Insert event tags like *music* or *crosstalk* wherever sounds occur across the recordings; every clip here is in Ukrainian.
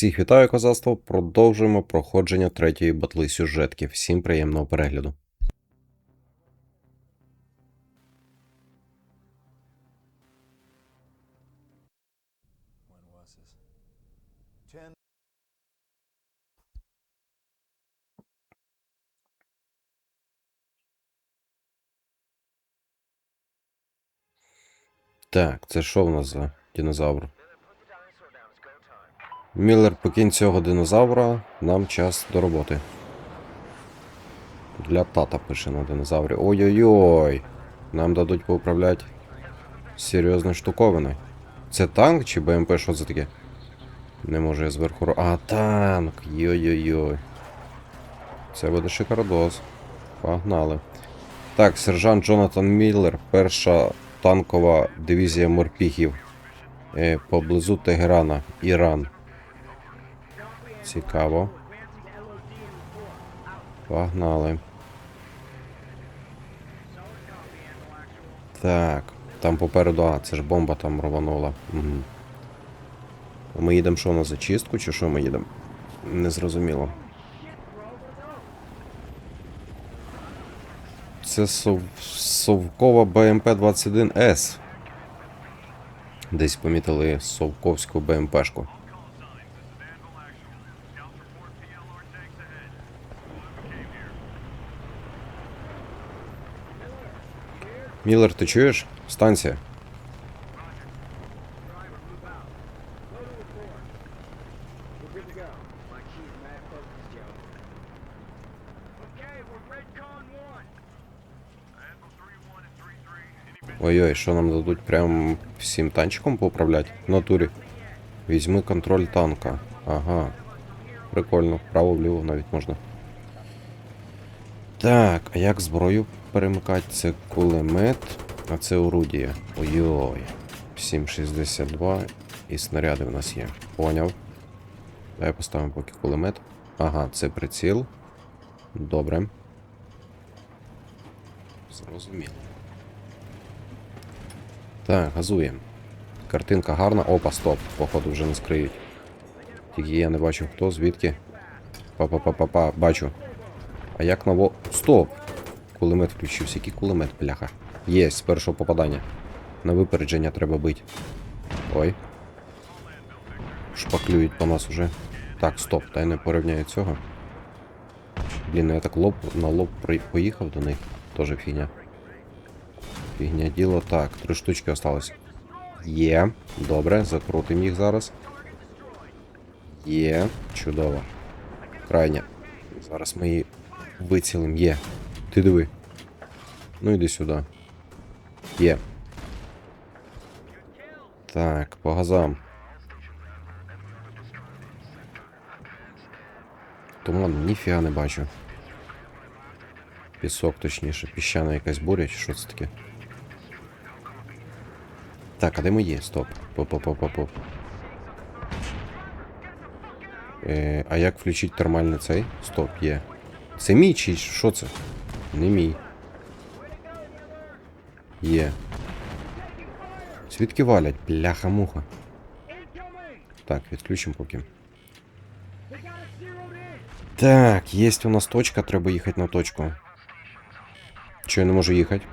Всіх вітаю, козацтво. Продовжуємо проходження третьої батли сюжетки. Всім приємного перегляду. Так, це що в нас за динозавр? Міллер, покинь цього динозавра, нам час до роботи. Для тата пише на динозаврі. Ой-ой-ой! Нам дадуть поуправляти серйозною штуковиною. Це танк чи БМП, що це таке? Не можу я зверху. А, танк! Йой-йой-йой. Це буде шикардос. Погнали. Так, сержант Джонатан Міллер, перша танкова дивізія морпіхів е, поблизу Тегерана, Іран. Цікаво. Погнали. Так, там попереду, а, це ж бомба там рванула. Угу. Ми їдемо що на зачистку, чи що ми їдемо? Не зрозуміло. Це сов... совкова БМП-21С. Десь помітили совковську БМПшку. Міллер, ти чуєш? Станція. Ой-ой, що нам дадуть прям всім танчиком поуправляти? В натурі. Візьми контроль танка. Ага. Прикольно. Право-вліво навіть можна. Так, а як зброю перемикати? Це кулемет, а це орудія. Ой-ой. 7,62 і снаряди в нас є. Поняв. Давай поставимо поки кулемет. Ага, це приціл. Добре. Зрозуміло. Так, газуємо. Картинка гарна. Опа, стоп. Походу вже не скриють. Тільки я не бачу хто, звідки. Па-па-па-па-па, бачу. А як ново. Стоп! Кулемет включився. Який кулемет, бляха? Є, з першого попадання. На випередження треба бити. Ой. Шпаклюють по нас уже. Так, стоп, дай не порівняю цього. Блін, ну я так лоб на лоб поїхав до них. Тоже фігня. Фігня діло. Так, три штучки осталось. Є. Добре, закрутимо їх зараз. Є. Чудово. Крайня. Зараз ми її вицілим. Є. Ти диви. Ну іди сюди. Є. Так, по газам. Туман, ніфіга не бачу. Пісок, точніше, піщана якась буря, чи що це таке? Так, а де ми є? Стоп. Поп-поп-поп-поп. Е, а як включити термальний цей? Стоп, є. Це мій чи що це? Не мій. Є. Звідки валять? Бляха-муха. Так, відключимо поки. Так, є у нас точка, треба їхати на точку. Чого я не можу їхати?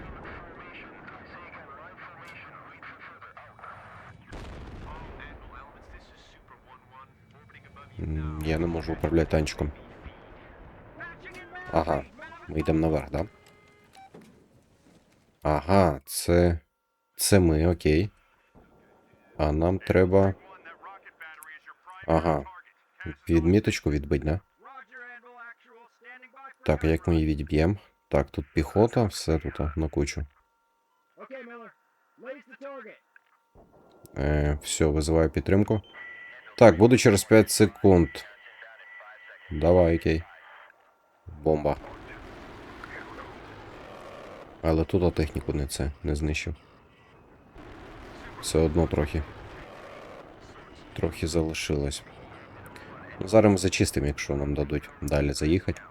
М, Я не можу управляти танчиком. Ага, Ми йдемо наверх, да? Ага, це. Це ми, окей. А нам треба. Ага. Відміточку відбить, да? Так, а як ми її відб'ємо? Так, тут піхота, все тут на кучу. Е, все, визиваю підтримку. Так, буду через 5 секунд. Давай, окей. Бомба. Але тут техніку не це не знищив. Все одно трохи. Трохи залишилось. Ну, зараз ми зачистимо, якщо нам дадуть далі заїхати.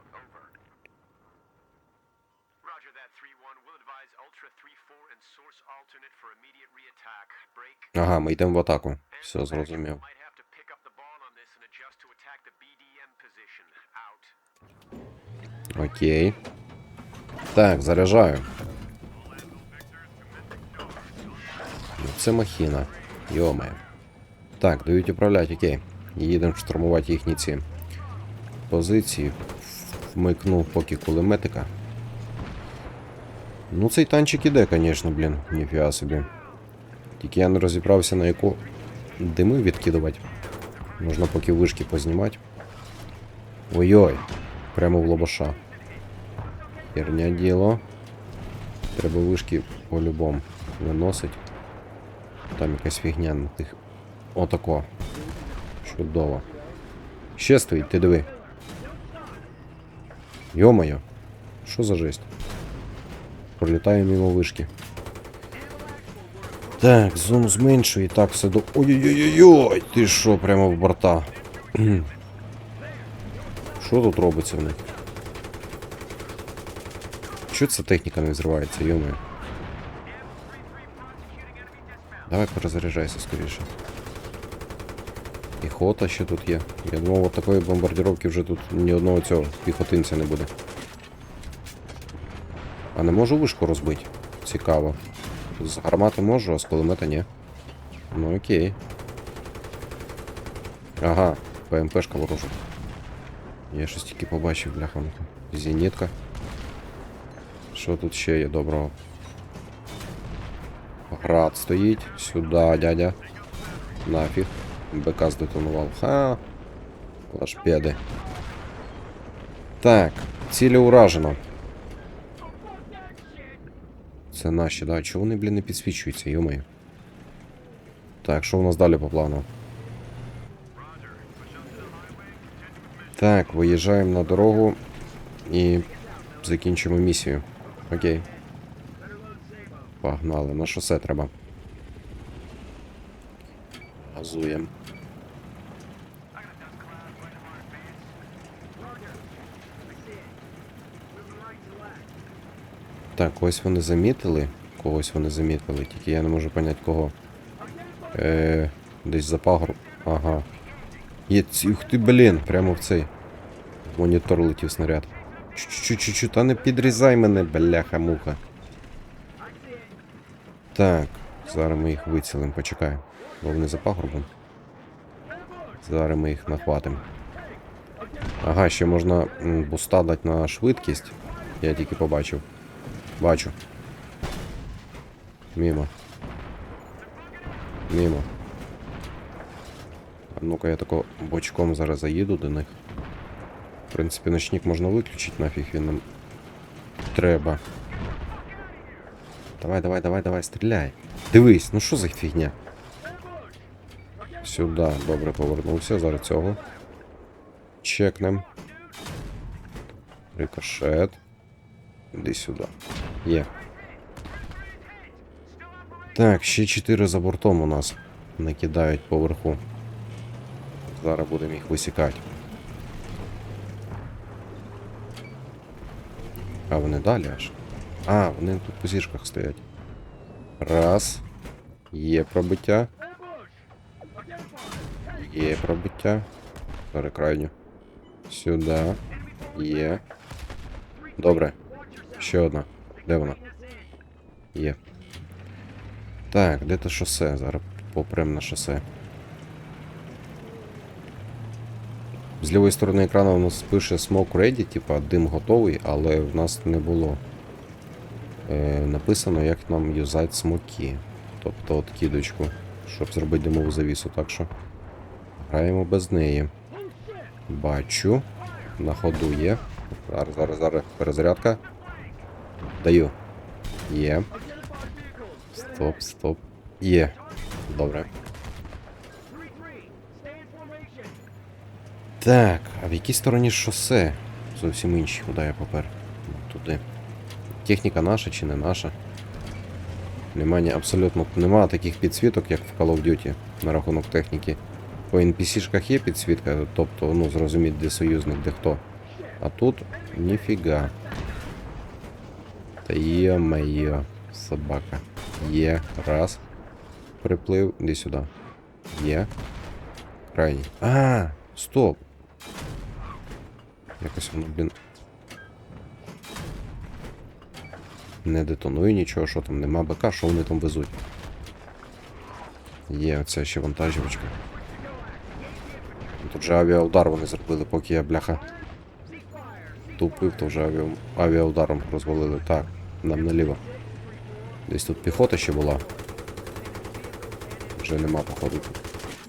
Roger that, 3-1. We'll advise Ultra 3-4 and source alternate for immediate reattack. Break. Ага, ми йдемо в атаку. Все, зрозумів. Might have to pick up the ball on this and adjust Just to attack the BDM position. Out. Окей. Так, заряджаю. Ну, Це махіна. Йомає. Так, дають управляти, окей. Їдемо штурмувати їхні ці позиції. Вмикнув поки кулеметика. Ну, цей танчик іде, звісно, блін, ніфіга собі. Тільки я не розібрався на яку дими відкидувати. Можна поки вишки познімати. Ой-ой, прямо в лобоша. Херня діло. Треба вишки по-любому виносить. Там якась фігня на тих. Отако. Чудово. Ще стоїть, ти диви. Йо-моє. Що за жесть? Пролітаю мимо вишки. Так, зону зменшую і так все до. Ой-ой-ой-ой! Ти що, прямо в борта? *clears throat* Що тут робиться в них? Що ця техніка не взривається, йомаю? Давай перезаряджайся скоріше. Піхота ще тут є. Я думав, от такої бомбардировки вже тут ні одного цього піхотинця не буде. А не можу вишку розбити. Цікаво. З гармати можу, а з кулемета ні. Ну окей. Ага, ПМПшка ворожа. Я щось тільки побачив, бляха. Зенітка. Що тут ще є доброго? Град стоїть. Сюди, дядя. Нафіг. БК здетонував. Ха. Лашпеди. Так, цілі уражено. Це наші, да? Чого вони, блін, не підсвічуються, йомаю. Так, що у нас далі по плану? Так, виїжджаємо на дорогу і закінчимо місію. Окей. Погнали, на шосе треба. Газуємо. Так, ось вони замітили. Когось вони замітили, тільки я не можу поняти кого. Е, десь за пагорб. Ага. Є, ух ти, блін, прямо в цей. Монітор летів снаряд. Чу-чу-чу-чу, та не підрізай мене, бляха-муха. Так, зараз ми їх вицілимо, почекаємо. Бо вони за пагорбом. Зараз ми їх нахватимо. Ага, ще можна буста дати на швидкість. Я тільки побачив. Бачу. Мімо. Мімо. А ну-ка я тако бочком зараз заїду до них. В принципі, ночник можна виключити, нафіг він нам треба. Давай, давай, давай, давай, стріляй. Дивись, ну що за фігня? Сюди, добре повернувся, зараз цього. Чекнем. Рикошет. Іди сюди. Є. Так, ще 4 за бортом у нас накидають поверху. Зараз будемо їх висікати. А вони далі аж. А, вони тут по зірках стоять. Раз. Є пробиття. Є пробиття. Зараз крайню. Сюди. Є. Добре. Ще одна. Де вона? Є. Так, де то шосе? Зараз попрем на шосе. З лівої сторони екрану у нас пише Smoke Ready, типа дим готовий, але в нас не було е, написано, як нам юзати смоки. Тобто от кідочку, щоб зробити димову завісу. Так що граємо без неї. Бачу. На ходу є. Зараз, зараз, зараз. Перезарядка. Даю. Є. Стоп, стоп. Є. Добре. Так, а в якій стороні шосе? Зовсім інші, куди я попер. Туди. Техніка наша чи не наша? Нема абсолютно нема таких підсвіток, як в Call of Duty на рахунок техніки. По NPC-шках є підсвітка, тобто, ну, зрозуміти, де союзник, де хто. А тут ніфіга. Та є моє собака. Є. Раз. Приплив. Іди сюди. Є. Крайній. А, Стоп. Якось воно, блін. Не детонує нічого, що там нема БК, що вони там везуть. Є оця ще вантажівочка. Тут же авіаудар вони зробили, поки я бляха. Тупив, то вже авіа... авіаударом розвалили. Так, нам наліво. Десь тут піхота ще була. Вже нема, походу.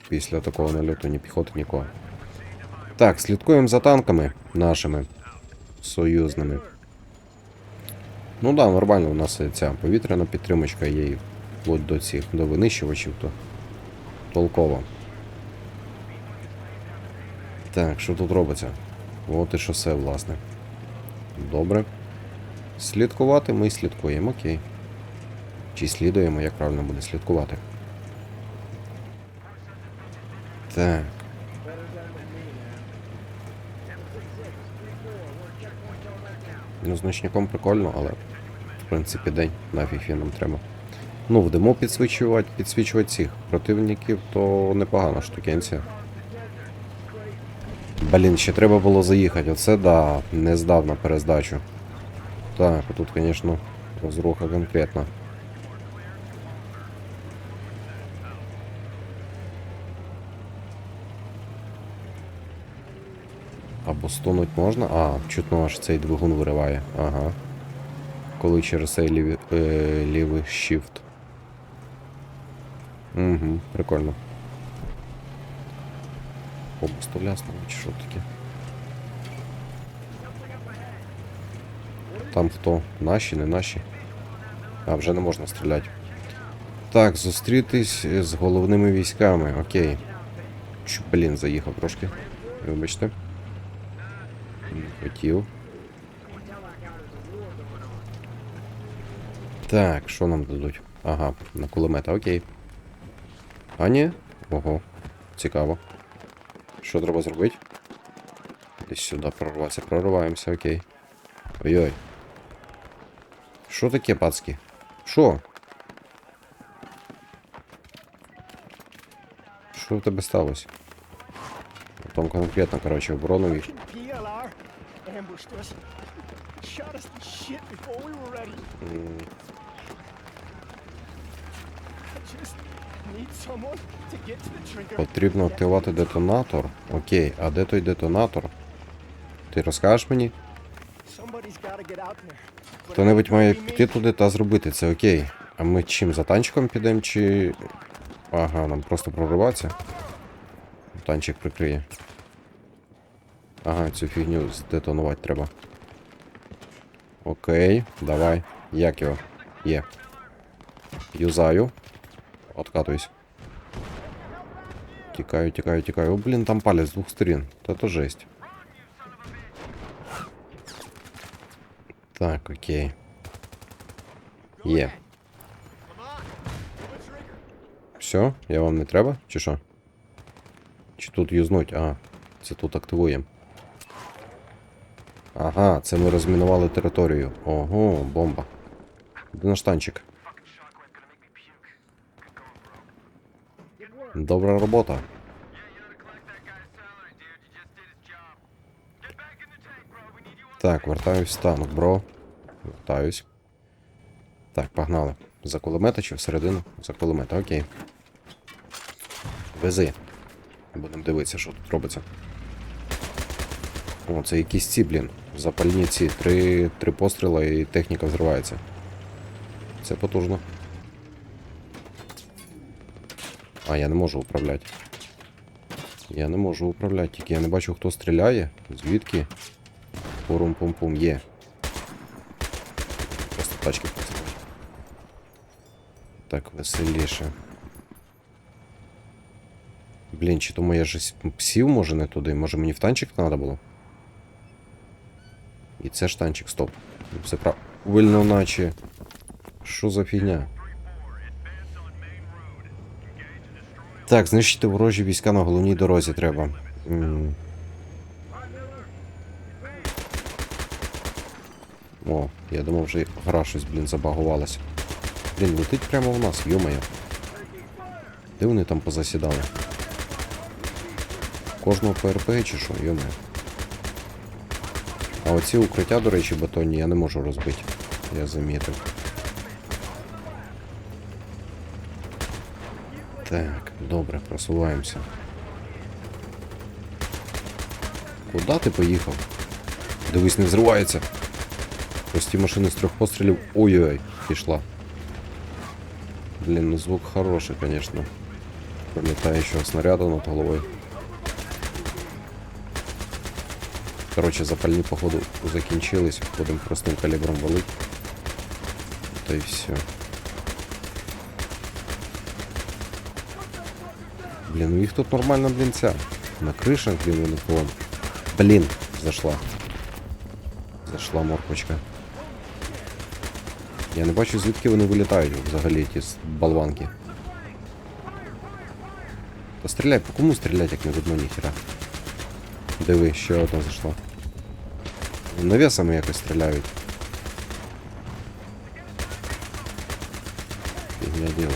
Після такого нальоту ні піхоти, нікого. Так, слідкуємо за танками нашими союзними. Ну да, нормально, у нас ця повітряна підтримочка є вплоть до цих до винищувачів, то толково. Так, що тут робиться? От і шосе, власне. Добре. Слідкувати ми слідкуємо, окей. Чи слідуємо, як правильно буде слідкувати. Так. Ну, з ночником прикольно, але в принципі день, нафіг він нам треба. Ну, в диму підсвічувати, підсвічувати цих противників, то непогана штукенція. Блін, ще треба було заїхати. Оце да, не здав на перездачу. Так, тут, звісно, розруха конкретна. Стонуть можна. А, чутно аж цей двигун вириває. Ага. Коли через цей лівий, е, лівий shift. Угу, прикольно. Обусто ляснуло, чи що таке? Там хто? Наші, не наші? А, вже не можна стріляти. Так, зустрітись з головними військами, окей. Чу, блін, заїхав трошки. Вибачте. Не хотів. Так, що нам дадуть? Ага, на кулемета, окей. А ні? Ого, цікаво. Що треба зробити? Десь сюди прорватися. Прориваємося, окей. Ой-ой. Що таке, пацки? Що? Що в тебе сталося? Там конкретно, коротше, оборону вів. Us. Shot us to shit before we were ready. I just need someone to get to the trigger. Потрібно активувати детонатор. Окей, а де той детонатор? Ти розкажеш мені? Somebody's gotta get out there. Хто-небудь має піти туди та зробити це, окей. А ми чим за танчиком підемо чи. Ага, нам просто прориватися. Танчик прикриє. Ага, цю фігню здетонувати треба. Окей, давай. Як його? Є. Юзаю. Откатуюсь. Тікаю, тікаю, тікаю. О, блін, там палять з двох сторін. Та то жесть. Так, окей. Є. Все, я вам не треба, чи що? Чи тут юзнуть? А, це тут активуємо. Ага, це ми розмінували територію. Ого, бомба. Де наш танчик? Добра робота. Так, вертаюсь в танк, бро. Вертаюсь. Так, погнали. За кулемета чи всередину? За кулемета, окей. Вези. Будемо дивитися, що тут робиться. О, це якісь ці, блін. Запальні ці. Три, три постріла і техніка взривається. Це потужно. А, я не можу управляти. Я не можу управляти, тільки я не бачу, хто стріляє. Звідки? Пурум-пум-пум, є. Просто тачки постріляють. Так, веселіше. Блін, чи тому я ж сів, може, не туди? Може мені в танчик треба було? І це ж танчик, стоп. Все правильно, наче. Що за фігня? Так, знищити ворожі війська на головній дорозі треба. М. О, я думав, вже гра щось, блін, забагувалася. Блін, летить прямо в нас, йомаю. Де вони там позасідали? кожного ПРП чи що, йоме. А оці укриття, до речі, бетонні я не можу розбити. Я замітив. Так, добре, просуваємося. Куда ти поїхав? Дивись, не взривається. Ось ті машини з трьох пострілів. Ой-ой-ой, пішла. Блін, ну звук хороший, конечно. Пролетающего снаряда над головой. Короче, запальні, походу, закінчились. Будемо простим калібром валить. Та й все. Блін, ну їх тут нормально, блін, ця. На кришах, блін, вони вон. Блін, зайшла. Зайшла морпочка. Я не бачу, звідки вони вилітають взагалі ті болванки. Та стріляй, по кому стріляти, як не видно ніхера. Диви, ще одна зайшла. Навісами якось стріляють. Фігня діло.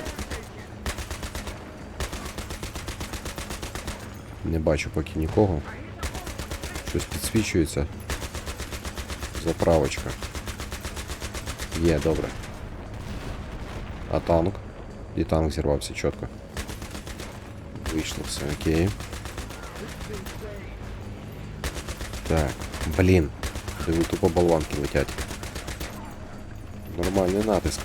Не бачу поки нікого. Щось підсвічується. Заправочка. Є, добре. А танк? І танк зірвався чітко. Вийшло все, окей. Так, блін. Диви, тупо болванки летять. Нормальний натиск.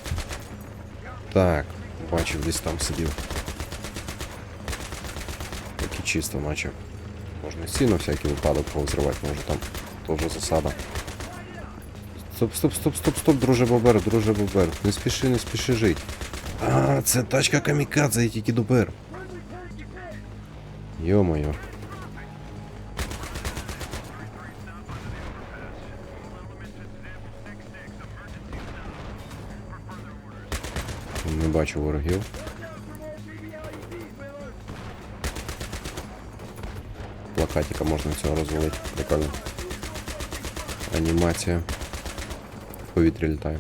Так, бачив, десь там сидів. Поки чисто наче. Можна і всі на всякий випадок повзривати, може там теж засада. Стоп, стоп, стоп, стоп, стоп, друже Бобер, друже Бобер. Не спіши, не спіши жить. А, це тачка камікадзе, я тільки добер. Йо-моє. Бачу ворогів. Плакатика можна цього розвалити. Прикольно. Анімація. В повітрі літає.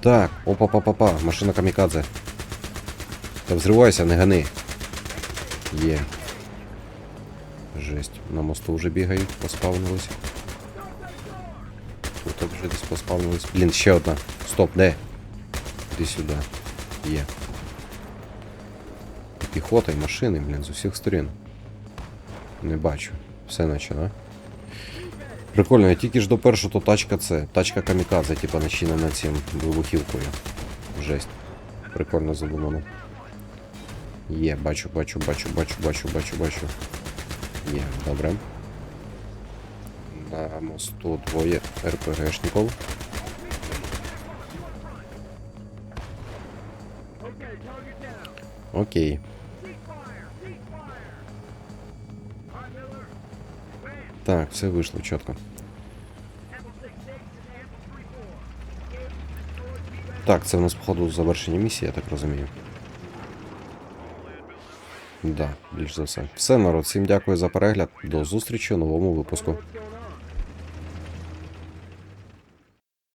Так, опа-па-па-па, машина камікадзе. Та взривайся, не гани. Є. Жесть. На мосту вже бігають, поспавнились. Тут вже десь поспавнились. Блін, ще одна. Стоп, де? Іди сюди. Є. Піхота і машини, блін, з усіх сторін. Не бачу. Все наче, да? Прикольно, я тільки ж до першого, то тачка це. Тачка камікадзе, типа начинена цим вибухівкою. Жесть. Прикольно задумано. Є, бачу, бачу, бачу, бачу, бачу, бачу, бачу. Є, добре. На мосту двоє РПГшників. Окей. Так, все вийшло чітко. Так, це в нас, походу, завершення місії, я так розумію. Да, більш за все. Все, народ, всім дякую за перегляд. До зустрічі у новому випуску.